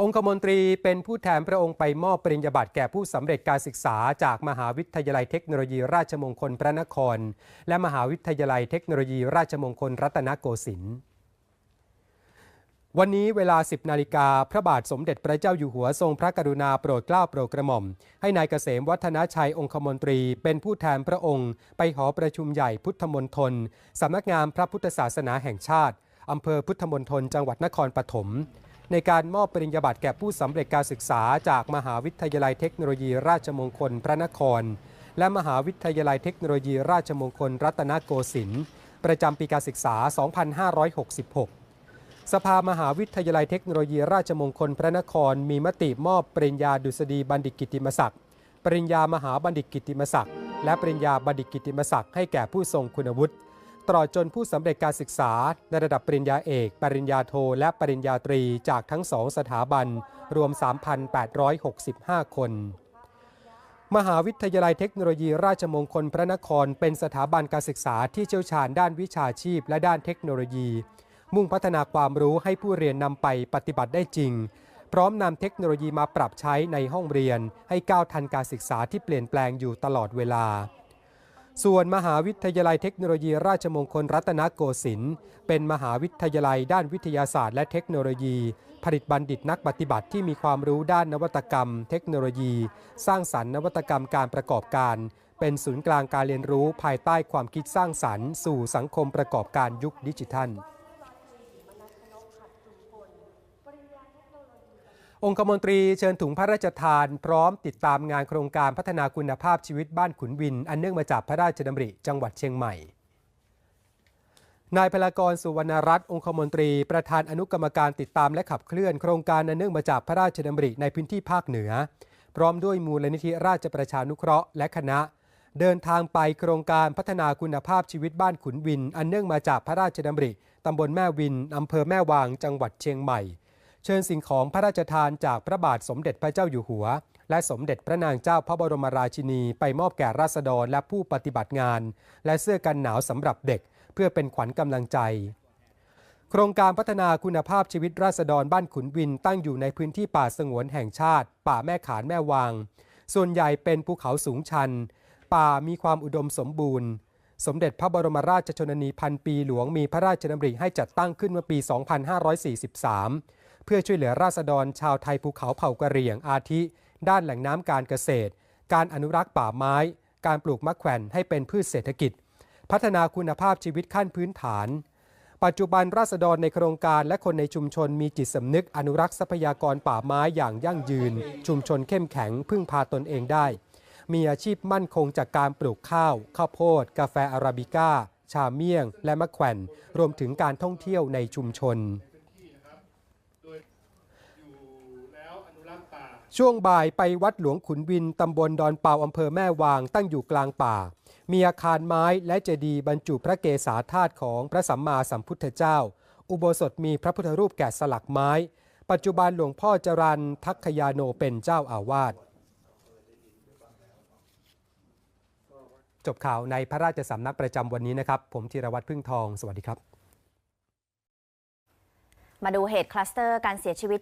องคมนตรีเป็นผู้แทนพระองค์ไปมอบปริญญาบัตรแก่ผู้สำเร็จการศึกษาจากมหาวิทยาลัยเทคโนโลยีราชมงคลพระนคร และมหาวิทยาลัยเทคโนโลยีราชมงคลรัตนโกสินทร์วันนี้เวลา 10 นาฬิกาพระบาทสมเด็จพระเจ้าอยู่หัวทรงพระกรุณาโปรดเกล้าโปรดกระหม่อม ให้นายเกษมวัฒนชัยองคมนตรีเป็นผู้แทนพระองค์ ไปหอประชุมใหญ่พุทธมณฑลสำนักงานพระพุทธศาสนาแห่งชาติอำเภอพุทธมณฑลจังหวัดนครปฐม ในการมอบปริญญาบัตรแก่ผู้สำเร็จการศึกษาจากมหาวิทยาลัยเทคโนโลยีราชมงคลพระนคร และมหาวิทยาลัยเทคโนโลยีราชมงคลรัตนโกสินทร์ประจำปีการศึกษา 2566 สภามหาวิทยาลัยเทคโนโลยีราชมงคลพระนคร มีมติมอบปริญญาดุษฎีบัณฑิตกิติมศักดิ์ ปริญญามหาบัณฑิตกิติมศักดิ์ และปริญญาบัณฑิตกิติมศักดิ์ให้แก่ผู้ทรงคุณวุฒิ ตลอดจนผู้สำเร็จการศึกษาในระดับปริญญาเอก ปริญญาโท และปริญญาตรีจากทั้งสองสถาบัน รวม 3,865 คน มหาวิทยาลัยเทคโนโลยีราชมงคลพระนคร เป็นสถาบันการศึกษาที่เชี่ยวชาญด้านวิชาชีพและด้านเทคโนโลยี มุ่งพัฒนาความรู้ให้ผู้เรียนนำไปปฏิบัติได้จริง พร้อมนำเทคโนโลยีมาปรับใช้ในห้องเรียน ให้ก้าวทันการศึกษาที่เปลี่ยนแปลงอยู่ตลอดเวลา ส่วนมหาวิทยาลัยเทคโนโลยีราชมงคลรัตนโกสินทร์เป็นมหาวิทยาลัยด้านวิทยาศาสตร์และเทคโนโลยี ผลิตบัณฑิตนักปฏิบัติที่มีความรู้ด้านนวัตกรรม เทคโนโลยี สร้างสรรค์นวัตกรรมการประกอบการ เป็นศูนย์กลางการเรียนรู้ภายใต้ความคิดสร้างสรรค์ สู่สังคมประกอบการยุคดิจิทัล องคมนตรีเชิญถุงพระราชทาน พร้อมติดตามงานโครงการพัฒนาคุณภาพชีวิตบ้านขุนวิน อันเนื่องมาจากพระราชดำริจังหวัดเชียงใหม่ นายพลากรสุวรรณรัตน์องคมนตรีประธานอนุกรรมการติดตามและขับเคลื่อนโครงการอันเนื่องมาจากพระราชดำริในพื้นที่ภาคเหนือ พร้อมด้วยมูลนิธิราชประชานุเคราะห์และคณะ เดินทางไปโครงการพัฒนาคุณภาพชีวิตบ้านขุนวิน อันเนื่องมาจากพระราชดำริตำบลแม่วินอำเภอแม่วางจังหวัดเชียงใหม่ เชิญสิ่งของพระราชทานจากพระบาทสมเด็จพระเจ้าอยู่หัว และสมเด็จพระนางเจ้าพระบรมราชินี ไปมอบแก่ราษฎรและผู้ปฏิบัติงาน และเสื้อกันหนาวสำหรับเด็ก เพื่อเป็นขวัญกำลังใจ โครงการพัฒนาคุณภาพชีวิตราษฎรบ้านขุนวินตั้งอยู่ในพื้นที่ป่าสงวนแห่งชาติ ป่าแม่ขานแม่วาง ส่วนใหญ่เป็นภูเขาสูงชัน ป่ามีความอุดมสมบูรณ์สมเด็จพระบรมราชชนนีพันปีหลวงมีพระราชดำริให้จัดตั้งขึ้นเมื่อปี 2543 เพื่อช่วยเหลือราษฎรชาวไทยภูเขาเผ่ากะเหรี่ยงอาทิ ด้านแหล่งน้ำการเกษตร การอนุรักษ์ป่าไม้ การปลูกมะแขวนให้เป็นพืชเศรษฐกิจ พัฒนาคุณภาพชีวิตขั้นพื้นฐาน ปัจจุบันราษฎรในโครงการและคนในชุมชนมีจิตสำนึกอนุรักษ์ทรัพยากรป่าไม้อย่างยั่งยืน ชุมชนเข้มแข็งพึ่งพาตนเองได้ มีอาชีพมั่นคงจากการปลูกข้าว ข้าวโพด กาแฟอาราบิก้า ชาเมี่ยง และมะแขวนรวมถึงการท่องเที่ยวในชุมชน ช่วงบ่ายไปวัดหลวงขุนวินตำบลดอนเปาอำเภอแม่วางตั้งอยู่กลางป่า มีอาคารไม้และเจดีย์บรรจุพระเกศาธาตุของพระสัมมาสัมพุทธเจ้า อุโบสถมีพระพุทธรูปแกะสลักไม้ ปัจจุบันหลวงพ่อจรันทักขยาโนเป็นเจ้าอาวาสจบข่าวในพระราชสำนักประจำวันนี้นะครับ ผมธีรวัตรพึ่งทอง สวัสดีครับ มาดูเหตุคลัสเตอร์การเสียชีวิต